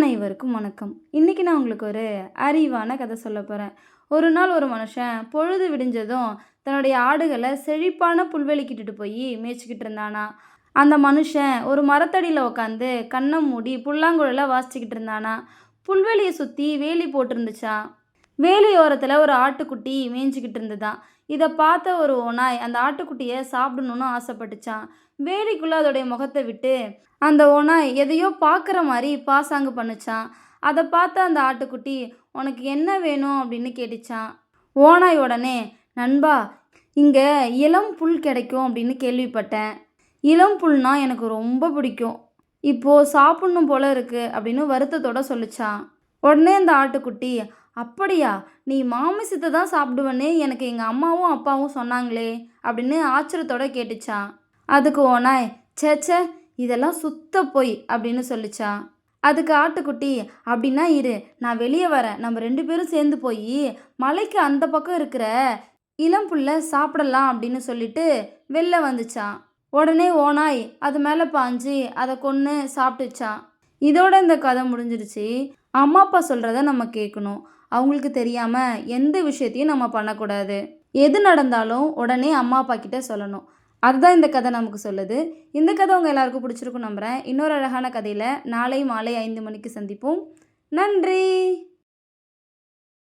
அனைவருக்கும் வணக்கம். இன்றைக்கி நான் உங்களுக்கு ஒரு அறிவான கதை சொல்ல போகிறேன் ஒரு நாள் ஒரு மனுஷன் பொழுது விடிஞ்சதும் தன்னுடைய ஆடுகளை செழிப்பான புல்வெளிக்கிட்டுட்டு போய் மேய்ச்சிக்கிட்டு இருந்தானா. அந்த மனுஷன் ஒரு மரத்தடியில் உட்காந்து கண்ணை மூடி புல்லாங்குழலை வாசிச்சுக்கிட்டு இருந்தானா. புல்வெளியை சுற்றி வேலி போட்டிருந்துச்சா வேலையோரத்தில் ஒரு ஆட்டுக்குட்டி மேய்ஞ்சிக்கிட்டு இருந்ததான். இதை பார்த்த ஒரு ஓனாய் அந்த ஆட்டுக்குட்டியை சாப்பிடணுன்னு ஆசைப்பட்டுச்சான் வேலிக்குள்ளே அதோடைய முகத்தை விட்டு அந்த ஓனாய் எதையோ பார்க்குற மாதிரி பாசாங்கு பண்ணுச்சான் அதை பார்த்த அந்த ஆட்டுக்குட்டி உனக்கு என்ன வேணும்? அப்படின்னு கேட்டுச்சான் ஓனாய் உடனே நண்பா இங்கே இளம் புல் கிடைக்கும் அப்படின்னு கேள்விப்பட்டேன். இளம் புல்னா எனக்கு ரொம்ப பிடிக்கும். இப்போது சாப்பிட்ணும் போல இருக்குது அப்படின்னு வருத்தத்தோட சொல்லிச்சான் உடனே அந்த ஆட்டுக்குட்டி அப்படியா? நீ மாமிசத்தை தான் சாப்பிடுவேன்னு எனக்கு எங்கள் அம்மாவும் அப்பாவும் சொன்னாங்களே அப்படின்னு ஆச்சரியத்தோட கேட்டுச்சான் அதுக்கு ஓனாய் ச்சே ச்சே இதெல்லாம் சுத்த பொய் அப்படின்னு சொல்லிச்சான் அதுக்கு ஆட்டுக்குட்டி அப்படின்னா இரு நான் வெளியே வரேன் நம்ம ரெண்டு பேரும் சேர்ந்து போய் மலைக்கு அந்த பக்கம் இருக்கிற இளம் புள்ள சாப்பிடலாம் அப்படின்னு சொல்லிட்டு வெளில வந்துச்சான் உடனே ஓனாய் அது மேலே பாஞ்சு அதை கொன்று சாப்பிட்டுச்சான் இதோட இந்த கதை முடிஞ்சிருச்சு. அம்மா அப்பா சொல்கிறத நம்ம கேட்கணும் அவங்களுக்கு தெரியாமல் எந்த விஷயத்தையும் நம்ம பண்ணக்கூடாது. எது நடந்தாலும் உடனே அம்மா அப்பா கிட்டே சொல்லணும். அதுதான் இந்த கதை நமக்கு சொல்லுது. இந்த கதை உங்கள் எல்லாருக்கும் பிடிச்சிருக்கும் நம்புகிறேன் இன்னொரு அழகான கதையில் நாளை மாலை ஐந்து மணிக்கு சந்திப்போம். நன்றி!